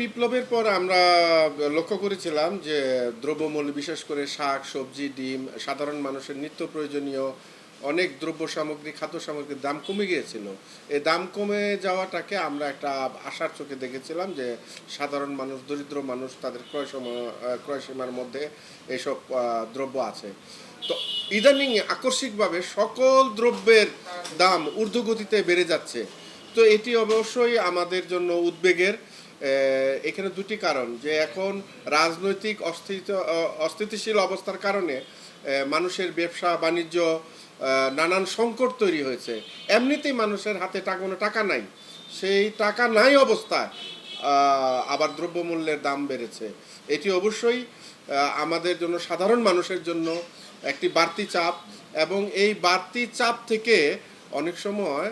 বিপ্লবের পর আমরা লক্ষ্য করেছিলাম যে দ্রব্যমূল্য, বিশেষ করে শাক, সবজি, ডিম, সাধারণ মানুষের নিত্য প্রয়োজনীয় অনেক দ্রব্য সামগ্রী, খাদ্য সামগ্রীর দাম কমে গিয়েছিল। এই দাম কমে যাওয়াটাকে আমরা একটা আশার চোখে দেখেছিলাম যে সাধারণ মানুষ, দরিদ্র মানুষ তাদের ক্রয় ক্রয় সীমার মধ্যে এইসব দ্রব্য আছে। তো ইদানিং আকস্মিকভাবে সকল দ্রব্যের দাম ঊর্ধ্বগতিতে বেড়ে যাচ্ছে। তো এটি অবশ্যই আমাদের জন্য উদ্বেগের এখানে দুটি কারণ যে এখন রাজনৈতিক অস্থিত অস্থিতিশীল অবস্থার কারণে মানুষের ব্যবসা, বাণিজ্য নানান সংকট তৈরি হয়েছে। এমনিতেই মানুষের হাতে টাকা কোনো টাকা নাই। সেই টাকা নাই অবস্থায় আবার দ্রব্যমূল্যের দাম বেড়েছে। এটি অবশ্যই আমাদের জন্য সাধারণ মানুষের জন্য একটি বাড়তি চাপ এবং এই বাড়তি চাপ থেকে অনেক সময়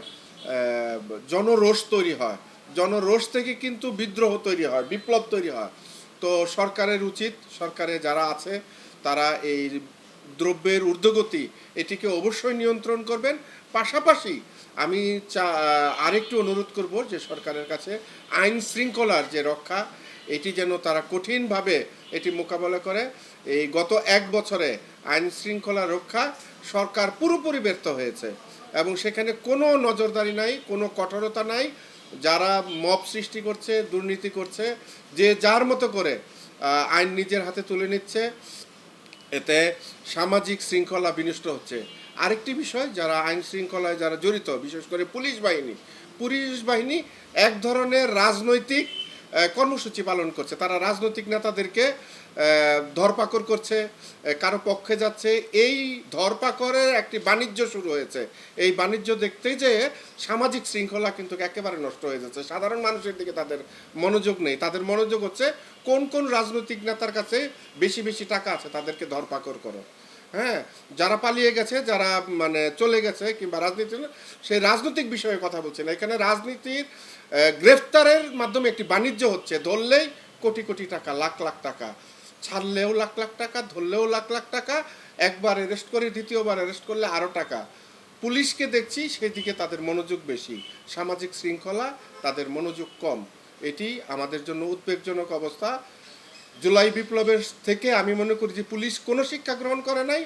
জনরোষ তৈরি হয়। জনরোষ থেকে কিন্তু বিদ্রোহ তৈরি হয়, বিপ্লব তৈরি হয়। তো সরকারের উচিত, সরকারে যারা আছে, তারা এই দ্রব্যের ঊর্ধ্বগতি এটিকে অবশ্যই নিয়ন্ত্রণ করবেন। পাশাপাশি আমি চা, আরেকটু অনুরোধ করব যে সরকারের কাছে আইন শৃঙ্খলার যে রক্ষা, এটি যেন তারা কঠিনভাবে এটি মোকাবেলা করে। এই গত এক বছরে আইন শৃঙ্খলা রক্ষা সরকার পুরোপুরি ব্যর্থ হয়েছে এবং সেখানে কোনো নজরদারি নাই, কোনো কঠোরতা নাই। যারা মব সৃষ্টি করছে, দুর্নীতি করছে, যে যার মতো করে আইন নিজের হাতে তুলে নিচ্ছে, এতে সামাজিক শৃঙ্খলা বিনষ্ট হচ্ছে। আরেকটি বিষয়, যারা আইন শৃঙ্খলায় যারা জড়িত, বিশেষ করে পুলিশ বাহিনী পুলিশ বাহিনী এক ধরনের রাজনৈতিক কর্মসূচি পালন করছে। তারা রাজনৈতিক নেতাদেরকে ধরপাকড় করছে কারও পক্ষে যাচ্ছে। এই ধরপাকড়ের একটি বাণিজ্য শুরু হয়েছে। এই বাণিজ্য দেখতেই যে সামাজিক শৃঙ্খলা কিন্তু একেবারে নষ্ট হয়ে যাচ্ছে। সাধারণ মানুষের দিকে তাদের মনোযোগ নেই। তাদের মনোযোগ হচ্ছে কোন কোন রাজনৈতিক নেতার কাছে বেশি বেশি টাকা আছে, তাদেরকে ধরপাকড় করো। হ্যাঁ যারা পালিয়ে গেছে, যারা মানে চলে গেছে কিংবা রাজনীতি সেই রাজনৈতিক বিষয়ে কথা বলছে না এখানে রাজনীতির গ্রেফতারের মাধ্যমে একটি বাণিজ্য হচ্ছে, ধরলেই কোটি কোটি টাকা, লাখ লাখ টাকা। ছাড়লেও লাখ লাখ টাকা, ধরলেও লাখ লাখ টাকা, একবার অ্যারেস্ট করে, দ্বিতীয়বার অ্যারেস্ট করলে আরও টাকা। পুলিশকে দেখছি, সেদিকে তাদের মনোযোগ বেশি। সামাজিক শৃঙ্খলা, তাদের মনোযোগ কম। এটি আমাদের জন্য উদ্বেগজনক অবস্থা। জুলাই বিপ্লবের থেকে আমি মনে করি যে পুলিশ কোনো শিক্ষা গ্রহণ করে নাই,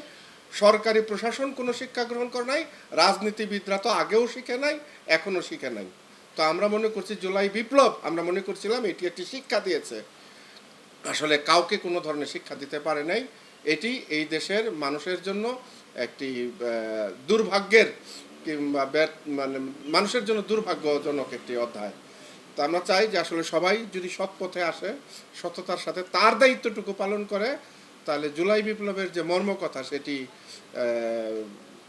সরকারি প্রশাসন কোনো শিক্ষা গ্রহণ করে নাই, রাজনীতিবিদরা তো আগেও শিখে নাই এখনও শিখে নাই। তো আমরা মনে করছি জুলাই বিপ্লব, আমরা মনে করছিলাম এটি একটি শিক্ষা দিয়েছে। আসলে কাউকে কোনো ধরনের শিক্ষা দিতে পারে নাই। এটি এই দেশের মানুষের জন্য একটি দুর্ভাগ্যের কিংবা মানে মানুষের জন্য দুর্ভাগ্যজনক একটি অধ্যায়। তো আমরা চাই যে আসলে সবাই যদি সৎ পথে আসে, সততার সাথে তার দায়িত্বটুকু পালন করে, তাহলে জুলাই বিপ্লবের যে মর্মকথা সেটি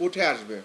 উঠে আসবে।